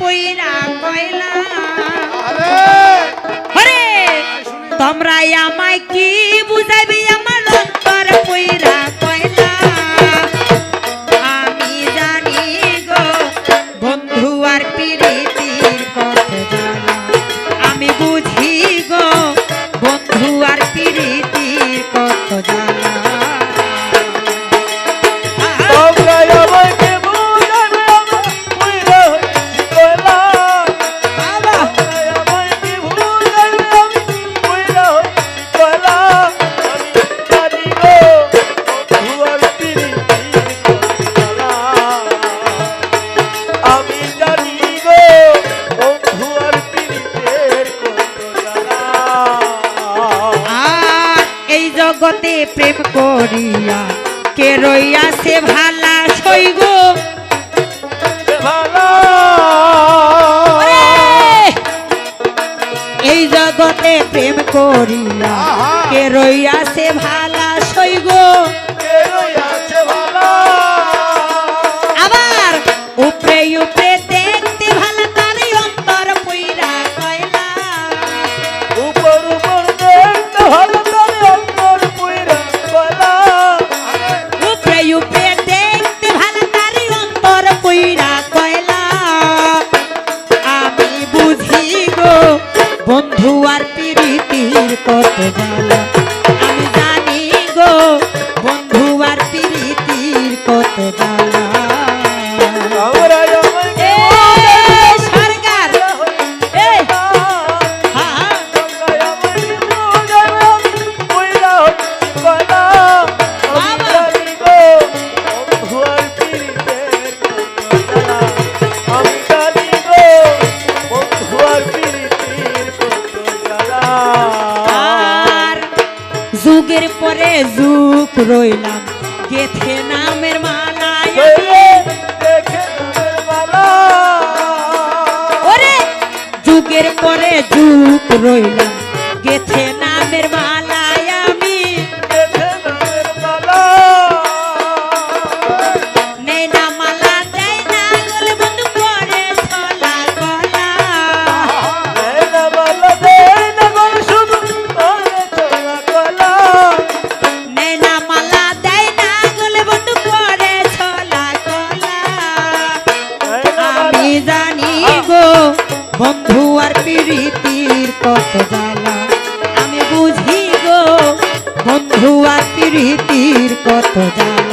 পইরা কয়লা। হরে! তোমরা আমায় কি বুঝাবি আমার অন্তর পইরা জগতে প্রেম করিয়া কে রইয়া সে ভালা সইগ। এই জগতে প্রেম করিয়া কে রইয়া সে ভালা বন্ধু আর প্রীতির কত জ্বালা আমি জানি গো বন্ধু আর প্রীতির কত জ্বালা আজকের পরে জুক রইলাম। গেথে নামের মালা। যুগের পরে জুক রইলাম। গেথে নামের মালা কত জ্বালা? আমি বুঝি গো বন্ধু আর প্রীতির কত জ্বালা?